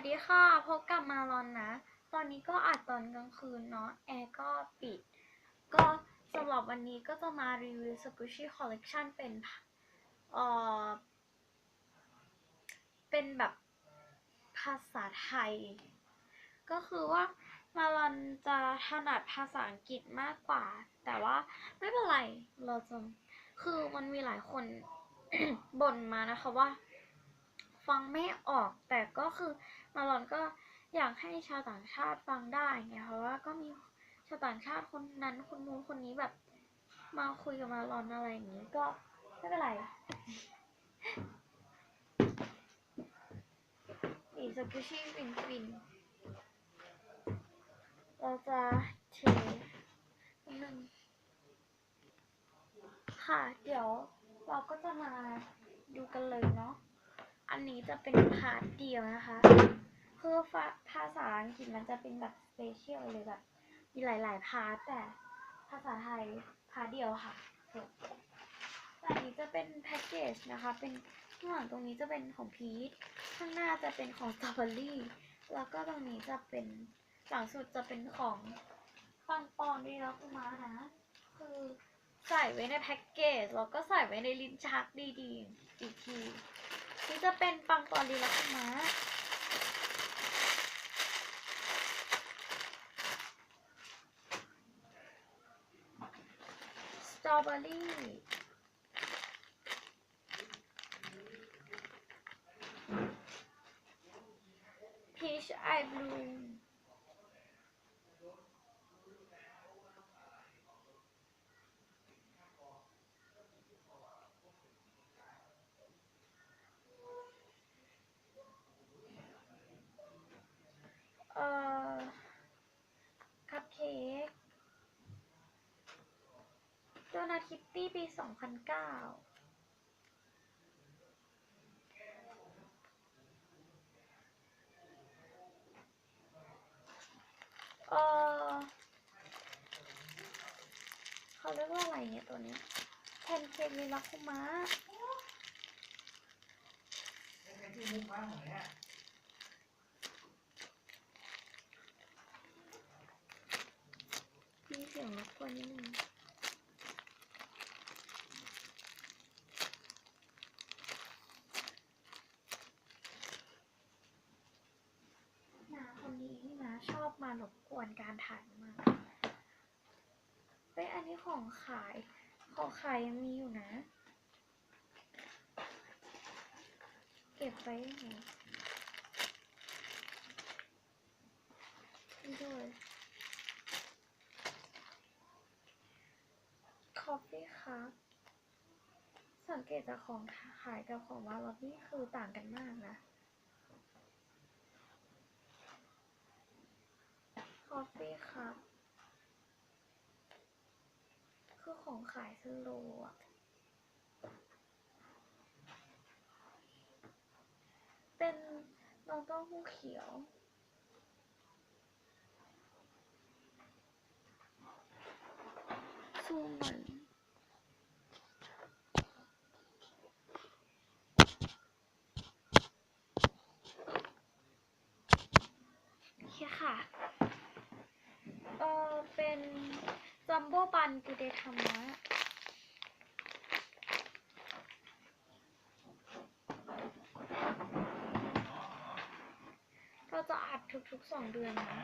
วัสดีค่ะ พบกับมาลอนนะ ตอนนี้ก็อัดตอนกลางคืนเนาะ แอร์ก็ปิด ก็สำหรับวันนี้ก็จะมารีวิวสกุชี่คอลเลกชันเป็น เอ่อ เป็นแบบภาษาไทย ก็คือว่ามาลอนจะถนัดภาษาอังกฤษมากกว่า แต่ว่าไม่เป็นไร เราจะ คือมันมีหลายคนบ่นมานะคะว่า ฟังไม่ออก แต่ก็คือมาลอนก็อยากให้ชาวต่างชาติฟังได้ไงเพราะว่าก็มีชาวต่างชาติคนนั้นคนนู้นคนนี้แบบมาคุยกับมาลอนอะไรอย่างนี้ก็ไม่เป็นไรอีสกุชี่ฟินฟินเราจะเทนิดนึงค่ะ เดี๋ยวเราก็จะมาดูกันเลยเนาะ อันนี้จะเป็นพาร์ทเดียวนะคะ คือภาษาอังกฤษมันจะเป็นแบบสเปเชียลเลยแบบมีหลาย ๆ พาร์ทแต่ภาษาไทยพาร์ทเดียวค่ะอันนี้จะเป็นแพ็กเกจนะคะ เป็นข้างหลังตรงนี้จะเป็นของพีทข้างหน้าจะเป็นของสตรอเบอรี่แล้วก็ตรงนี้จะเป็นหลังสุดจะเป็นของปังปอนดีแล้วคุณมานะคือใส่ไว้ในแพ็กเกจแล้วก็ใส่ไว้ในลิ้นชักดีๆอีกที นี่จะเป็นปังปอนดีนะคุณม้าสตรอเบอรี่พีชไอบลูเอ่อ คัพเค้กโด นาคิตตี้ปี 2009เออเขาเรียกว่าอะไรเนี่ยตัวนี้แพนเค้กมิราคุมะมีเสียงรบกวนนิดนึงนาคนนี้นี่นะ ชอบมา รบกวนการถ่ายมากเฮ้ยอันนี้ของขาย ของขายยังมีอยู่นะ เก็บไว้ยังไงนี่ด้วย คอฟฟี่ครับสังเกตจากของขายกับของวาลอบนี่คือต่างกันมากนะ อฟฟี่ครับ คือของขายสโลว์อะเป็นน้องต้าหู้เขียว ซูมหน่อยโอเคค่ะ เออเป็นจัมโบ้ปัน กูเดทามะเราจะอัดทุกๆสองเดือนนะ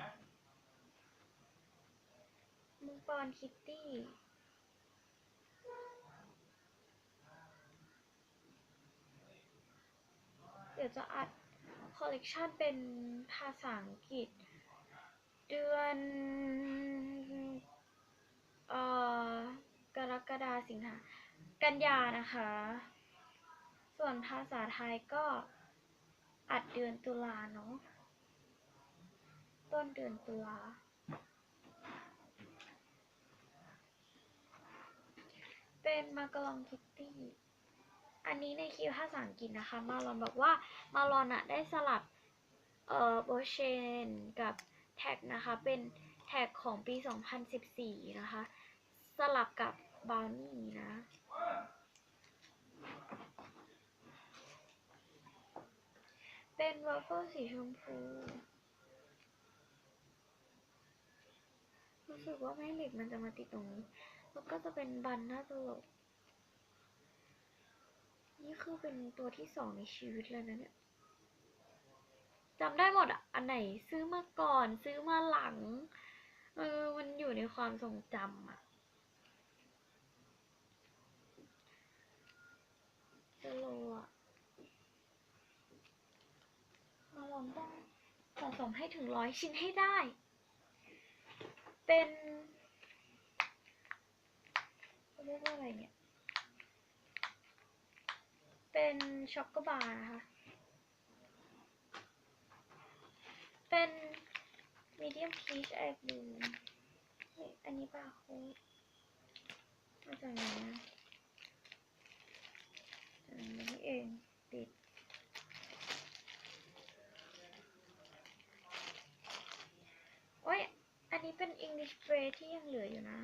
มุงปอนคิตตี้เดี๋ยวจะอัดคอลเลกชันเป็นภาษาอังกฤษ เดือน อ่อกรกฎาสิงหากันยานะคะ ส่วนภาษาไทยก็อัดเดือนตุลาเนาะต้นเดือนตุลาเป็นมากลองคิตตี้ อันนี้ในคิวภาษาอังกฤษนะคะ มาลอนบอกว่ามาลอนอะได้สลับเอ่อโบเชนกับแท็กนะคะ เป็น ท็กของปี 2014 นะคะ สลับกับบาวนี่นะเป็นวัฟเฟิลสีชมพู รู้สึกว่าแม่เหล็กมันจะมาติดตรงนี้ แล้วก็จะเป็นบันหน้าตลก นี่คือเป็นตัวที่สองในชีวิตเลยนะเนี่ยจำได้หมดอะ อันไหนซื้อมาก่อนซื้อมาหลัง เออมันอยู่ในความทรงจำอะสโลอะมาลองต้องสะสมให้ถึงร้อยชิ้นให้ได้ เป็นเขาเรียกว่าอะไรเนี่ย เป็นช็อกโกบาร์นะคะ เป็น มีเดียมพีชไอบูอันนี้ป่ะโค้ดมาจากไหนนะอันนี้เองติดโอ้ย อันนี้เป็น English b r a d ที่ยังเหลืออยู่นะ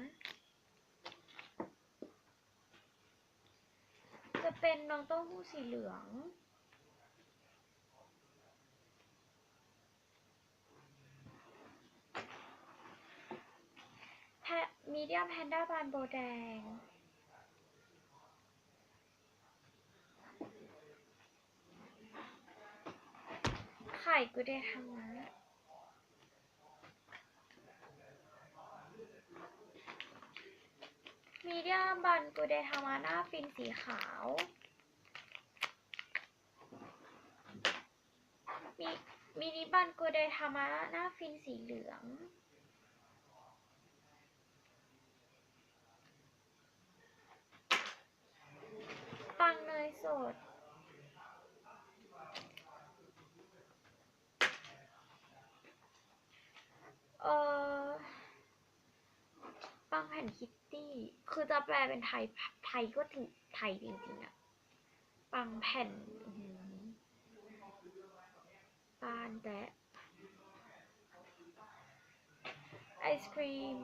จะเป็นน้องเต้าหู้สีเหลือง แพ มีเดียมแพนด้าบานโบแดง ไข่กูได้ทำนะมีเดียมบันกูเดทามาหน้าฟินสีขาว มีมินิบันกูเดทามาหน้าฟินสีเหลือง ปังเนย สด เออปังแผ่นคิตตี้ คือจะแปลเป็นไทย ไทยก็ถึงไทยจริงๆอะปังแผ่นปานแตะไอศครีม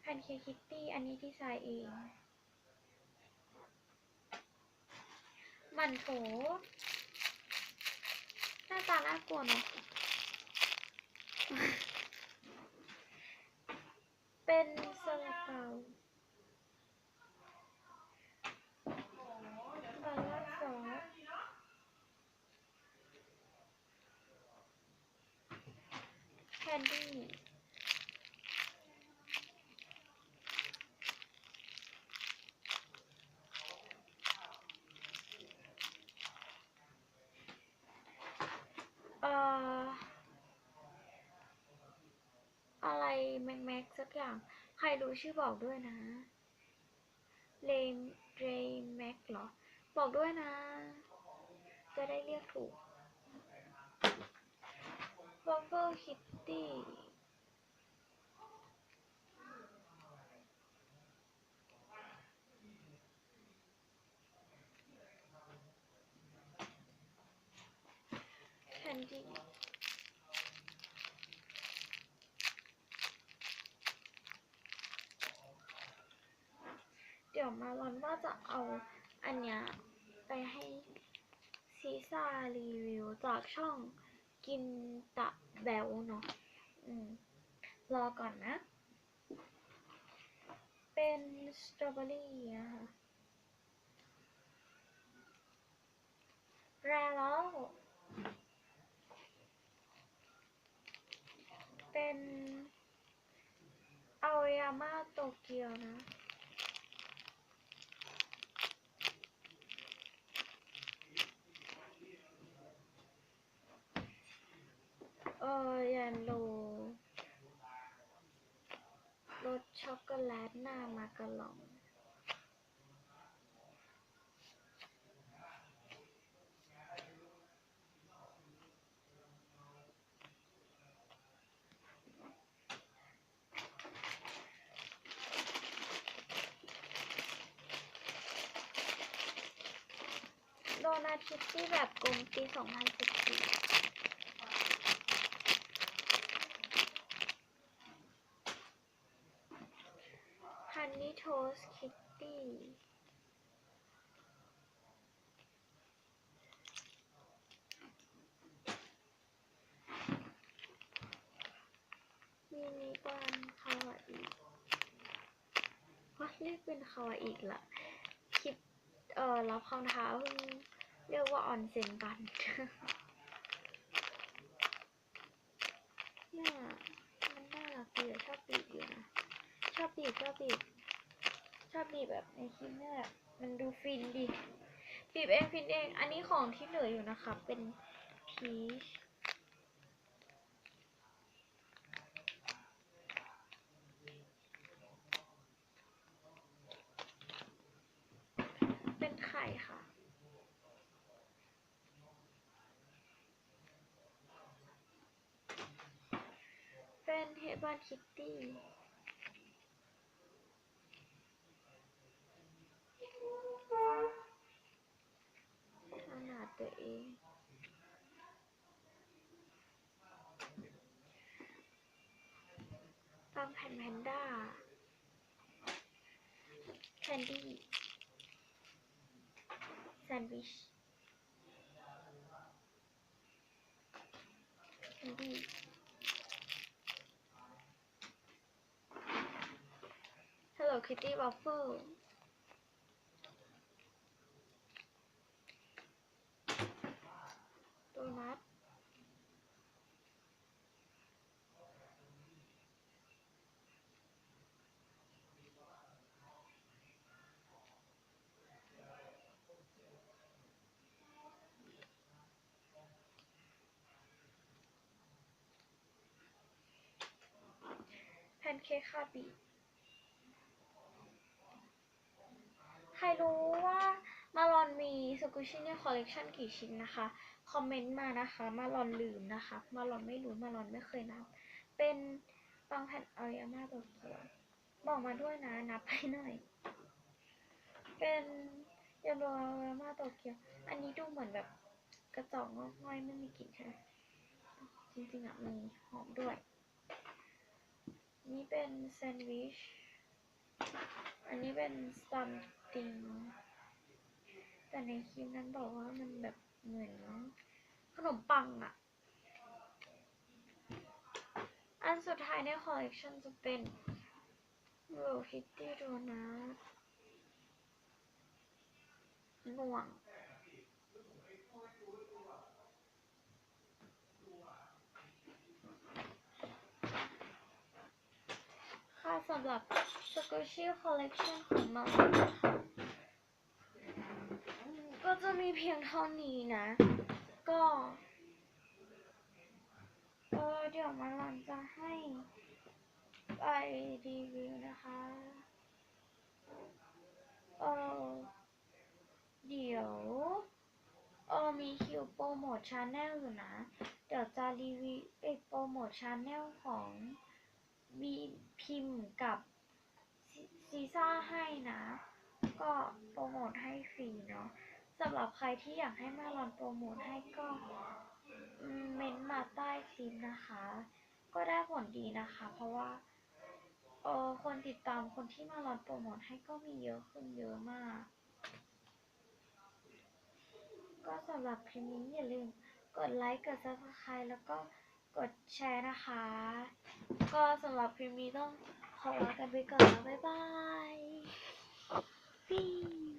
แผ่ นเค้กคิตตี้ อันนี้ที่ใส่เองมันโถหน้าตาน่ากลัวเนาะเป็นซาลาเปาบาลาซอสแคนดี้ เอ่อ อะไรแม็กแม็กสักอย่าง ใครรู้ ชื่อบอกด้วยนะเลมเรแม็กเหรอ บอกด้วยนะ จะได้เรียกถูก w a f f l e Kitty แคนดี้ เดี๋ยวมาลอนว่าจะ เอาอันเนี้ยไปให้ซีซ่ารีวิวจากช่องกินตะแบวเนาะอืม รอก่อนนะ เป็นสตรอเบอรี่นะคะแรแล้ว เป็นอายามาโตเกียวนะ เออยันโลรสช็อกโก แลตหน้ามากะลองโดนัทคิตตี้แบบกลมปี 2014 House Kitty มีนิบอนคาวาอีว่าเรียกเป็นคาวาอีกละคลิปเออรับคำท้าเพิ่งเรียกว่าออนเซนกัน แบบในคลิปนี่ยแบบมันดูฟินดิปีบเองฟินเอง อันนี้ของที่เหลืออยู่นะคะ เป็นพีชเป็นไข่ค่ะเป็นเฮบานคิตตี้ ขนาด ตัวเองตามแผ่นแพนด้าแคนดี้แซนด์วิชแคนดี้ Hello Kitty Waffle โดนัท แพ นเค้กคาบิใครรู้ว่ามาลอนมีสกุชิเนี่ยคอลเลกชันกี่ชิ้นนะคะ คอมเมนต์มานะคะ มาลอนลืมนะคะ มาลอนไม่รู้ มาลอนไม่เคยนับ เป็นบางแผ่นเอายามาโตเกียวบอกมาด้วยนะ นับให้หน่อย เป็นยาโรยามาโตเกียว อันนี้ดูเหมือนแบบกระจองอกง่อยไม่มีกลิ่นใช่ไหมจริงๆอะมีหอมด้วย นี่เป็นแซนด์วิช อันนี้เป็นซัมติง แต่ในคลิปนั้นบอกว่ามันแบบเหมือนขนมปังอะอันสุดท้ายในคอลเลกชันจะเป็นโรคิตตี้โดนัทง่วง ค่ะสำหรับ s q u i s h y Collection ของเรานะคะก็จะมีเพียงเท่านี้นะ ก็เออเดี๋ยวมาลันจะให้ไปรีวิวนะคะเออเดี๋ยวเออมีคิวโปรโมทชาแนลอยู่นะ เดี๋ยวจะรีวิวเอยโปรโมทชาแนลของ มีพิมพ์กับซีซ่าให้นะ ก็โปรโมทให้ฟรีเนาะสำหรับใครที่อยากให้มาลอนโปรโมทให้ก็เม้นมาใต้คลิปนะคะ ก็ได้ผลดีนะคะ เพราะว่าเออคนติดตามคนที่มาลอนโปรโมทให้ก็มีเยอะขึ้นเยอะมาก ก็สำหรับคลิปนี้อย่าลืมกดไลค์ กด subscribe แล้วก็ กดแชร์นะคะ ก็สำหรับคลิปนี้ต้องขอลากันไปก่อนแล้วบ๊ายบายปี